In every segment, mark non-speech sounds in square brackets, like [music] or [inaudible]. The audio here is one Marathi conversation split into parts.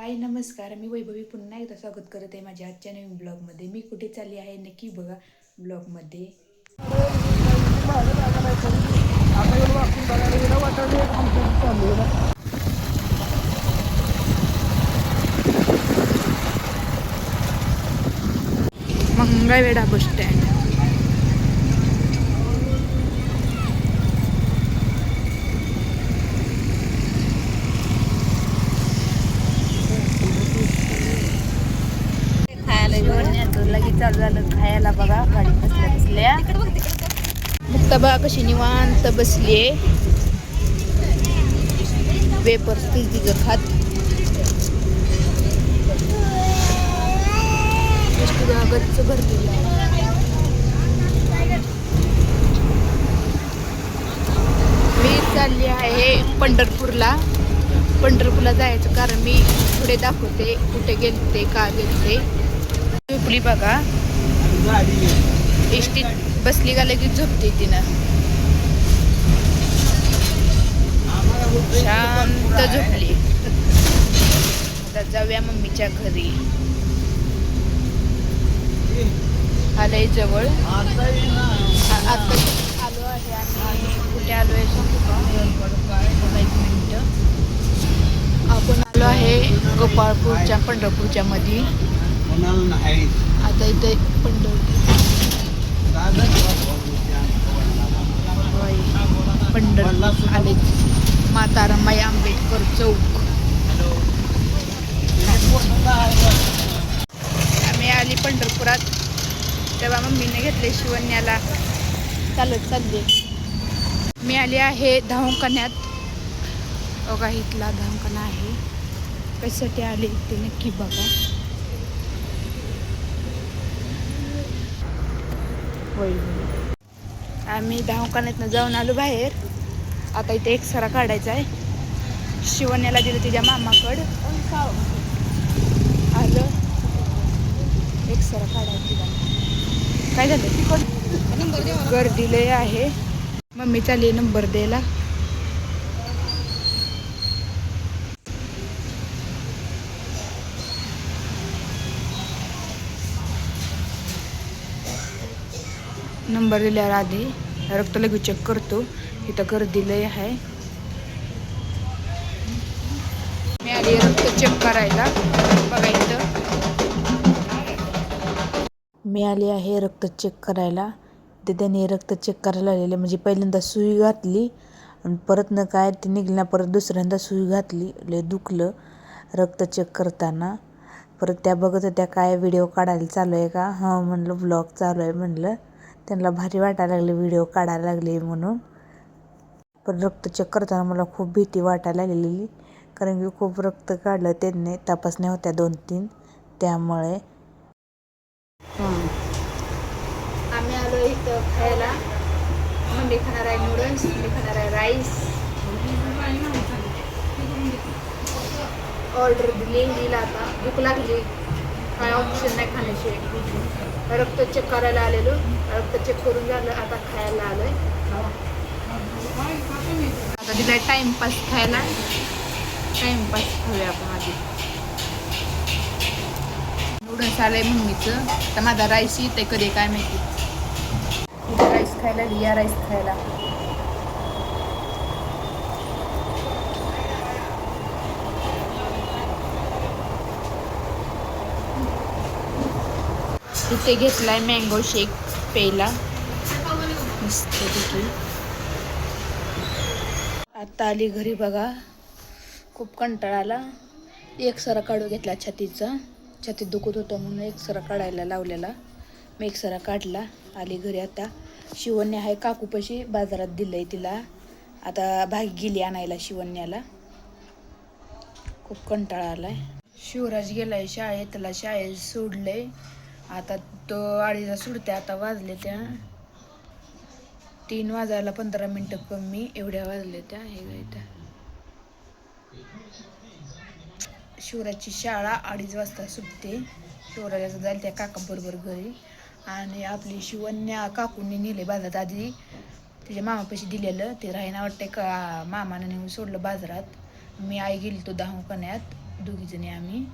हाय नमस्कार. मी वैभवी पुन्हा एकदा स्वागत करत आहे माझ्या आजच्या नवीन ब्लॉगमध्ये. मी कुठे चालली आहे नक्की बघा ब्लॉगमध्ये. मंगळवेढा बस स्टँड खायला घेऊन येतो लगेच चालू झालं खायला बघा गाडी बसल्या बसल्या मुक्ता बघा कशी निवांत बसलीये वेपर्स तिचं खात. नुसती बघा गच्च भरलेली. मी चालली आहे पंढरपूरला. पंढरपूरला जायचं कारण मी पुढे दाखवते कुठे गेलते का गेलते. झोपली बघा. एसटीत बसली का लगेच झोपते तिनं. शांत झोपली. आता जाऊया मम्मीच्या घरी. आलंय जवळ. आता आलो आहे आणि कुठे आलो आहे सांगू एक मिनटं. आपण आलो आहे गोपाळपूरच्या पंढरपूरच्या मध्ये आता इथे पंढरपूर. पंढरपूर आले. माता रमाई आंबेडकर चौक. आम्ही आली पंढरपुरात. तेव्हा मम्मीने घेतले शिवण्याला. चालत चालले. मी आली आहे धावकण्यात बघा इथला धावकणा आहे. कशासाठी आले ते नक्की बघा. होईल. आम्ही दवाखान्यातनं जाऊन आलो बाहेर. आता इथे एक सरा काढायचा आहे. शिवण्याला दिलं तिच्या मामाकड. आलं. एक सरा काढायचं तिला. काय झालं? गर्दी लय आहे. मम्मी चालली नंबर द्यायला. नंबर दिल्यावर आधी रक्त लगेच चेक करतो. इथं गर्दी लय आहे. मी आली रक्त चेक करायला. बघा इथं. मी आली आहे रक्त चेक करायला. ते त्यांनी रक्त चेक करायला आलेले म्हणजे पहिल्यांदा सुई घातली आणि परत न काय ते निघल्या परत दुसऱ्यांदा सुई घातली. लय दुखलं रक्त चेक करताना. परत त्या बघत होत्या काय व्हिडिओ काढायला चालू आहे का? हां म्हणलं ब्लॉग चालू आहे म्हणलं. त्यांना भारी वाटायला लागले व्हिडिओ काढायला लागले म्हणून. पण रक्त चेक करताना मला खूप भीती वाटायला लागलेली. कारण की खूप रक्त काढलं त्यांनी तपासण्या होत्या दोन तीन त्यामुळे आम्ही आलो इथं खायला. मंडी खाणार आहे नूडल्स मंडी खाणार आहे राईस ऑर्डर दिली दिला आता. भूक लागली. काय ऑप्शन नाही खाण्याशिवाय रक्त चेक करायला आलेलो. रक्त चेक करून झालं आता खायला आलोय. आता तिला टाइमपास खायला. टाइमपास खाऊया आपण आधी. नूडल्स आलंय मम्मीचं. तर माझा राईस येते कधी काय माहिती. राईस खायला या राईस खायला. इथे आहे मँगो शेक प्यायला. मस्त देखील आता आली घरी बघा. खूप कंटाळा आला. एक सरा काढू घेतला छातीचा. छातीत दुखत होतं म्हणून एक सरा काढायला लावलेला. मी एक सरा काढला. आली घरी आता. शिवण्या आहे काकूपाशी. बाजारात दिलंय तिला. आता भाग गेली आणायला शिवण्याला. खूप कंटाळा आलाय. शिवराज गेलाय शाळेत. त्याला शाळेत सोडलंय. आता तो अडीचा सुटते आता वाजले त्या. तीन वाजायला पंधरा मिनटं कमी एवढ्या वाजले त्या. हे काय त्या शिवराजची शाळा अडीच वाजता सुटते. शिवराजाचं जाईल त्या काकाबरोबर घरी. आणि आपली शिवन्या काकूंनी नेले बाजारात आधी. तिच्या मामापाशी दिलेलं. ते राहीना वाटते का? मामानं नेऊन सोडलं बाजारात. मी आई गेली तो दहाकण्यात दोघीजणी आम्ही.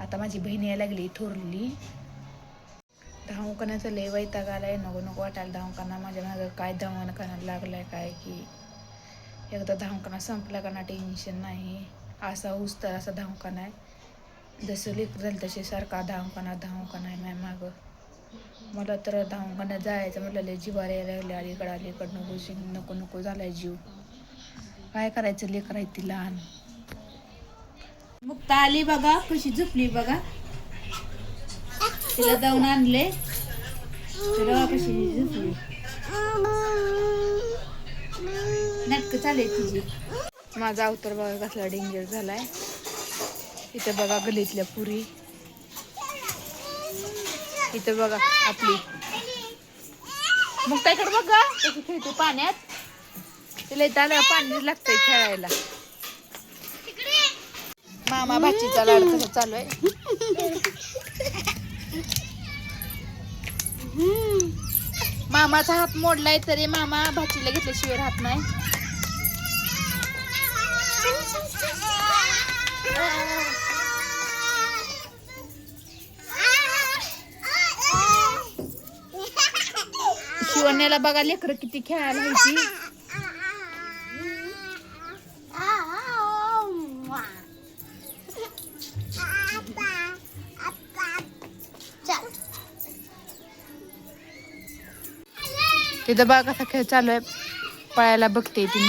आता माझी बहीण यायला लागली थोरली. धावकण्याचं लय वैताग आलाय नको नको वाटायला धावकांना माझ्या मागं काय धावणं लागलाय काय की. एकदा धावकांना संपला का ना टेन्शन नाही. असा उस्तर असा धावकाना आहे जसं लेकर झालं तसे सारखा धावकाना धावकाना आहे माझ्या मागं. मला तर धावकाना जायचं म्हटलं लय जिवार यायला लागले. अलीकडं अलीकडं नको नको नको झालाय जीव. काय करायचं लेकर आहे ती लहान. मुक्ता आली बघा कशी झोपली बघा. तिला जाऊन आणले. तिला कशी झोपली चालेल तिची. माझा अवतार बघा कसला डेंजर झालाय. इथं बघा गलीतल्या पुरी. इथं बघा आपली. मग त्याकडे बघा त्याची खेळते पाण्यात. तिला इथं आलं पाणी लागतंय खेळायला. मामा भाचीचा लाड कसा चालू आहे. मामाचा हात मोडलाय तरी मामा भाचीला घेतल्याशिवाय राहत नाही. शिवण्याला बघा लेकर किती खेळायला तिथं बघा कसा खेळ चालू आहे. पळायला बघते ती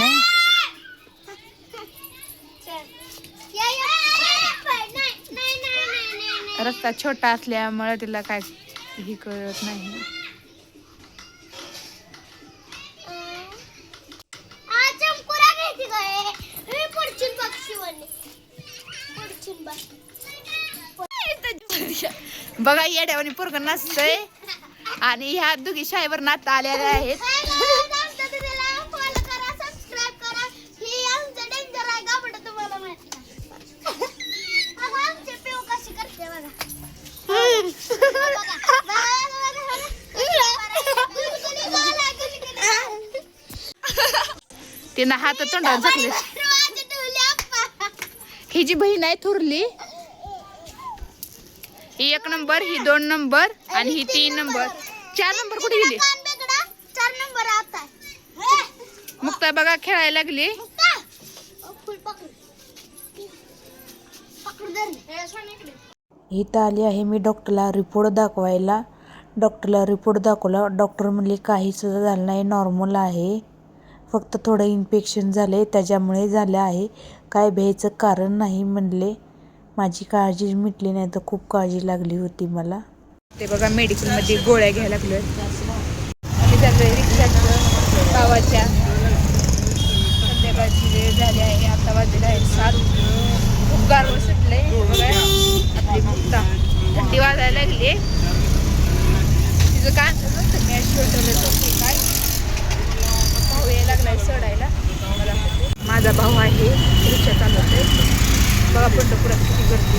रस्ता छोटा असल्यामुळे तिला काय हे कळत नाही. बघा येड्यावानी पोरग नसतंय आणि ह्या दोघी शाळेवर नात आलेल्या आहेत. [laughs] तिनं हात तोंडावर झाकले ही जी बहीण आहे थुरली ही एक नंबर ही दोन नंबर आणि ही तीन नंबर. चार नंबर कुठे गेली? चार नंबर आता. है. मुक्ता बघा खेळायला लागली. हे इथं आली आहे मी डॉक्टरला रिपोर्ट दाखवायला. डॉक्टरला रिपोर्ट दाखवला. डॉक्टर म्हणले काही सुद्धा झालं नाही नॉर्मल आहे. फक्त थोडं इन्फेक्शन झाले त्याच्यामुळे झालं आहे. काय भ्यायचं कारण नाही म्हणले. माझी काळजी मिटली नाही तर खूप काळजी लागली होती मला. ते बघा मेडिकलमध्ये गोळ्या घ्यायला लागलो आम्ही चाललोय रिक्षाचं गावाच्या संध्याकाळची वेळ झाली आहे आता वाजलेला आहे सात. खूप गारवं सुटलंय. बघा आपली मुक्ता. थंडी वाजायला लागली तिचं काय मी अशी शोधलं तर काय? भाऊ यायला लागलाय सडायला. मला माझा भाऊ आहे रिक्षा चालवतोय. बघा पंढरपुरात किती गर्दी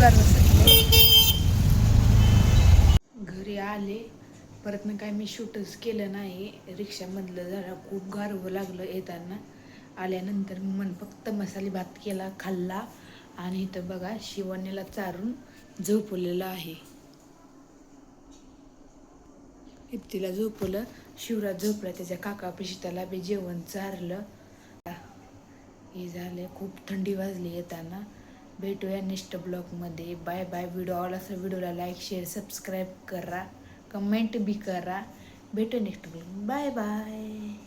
गारवं घरी आले परत ना काय मी शूटच केलं नाही. रिक्षामधलं जरा खूप गारवं लागलं येताना. आल्यानंतर मन फक्त मसाले भात केला खाल्ला. आणि इथं बघा शिवण्याला चारून झोपवलेलं आहे. तिला झोपवलं शिवराज झोपला त्याच्या काकापाशी त्याला बी जेवण चारलं. हे झालं खूप थंडी वाजली येताना. भेटूया नेक्स्ट ब्लॉगमध्ये. Bye bye. व्हिडिओ आवडला असेल व्हिडिओला लाईक शेअर सबस्क्राईब करा. कमेंट बी करा. भेटू नेक्स्ट ब्लॉग बाय बाय.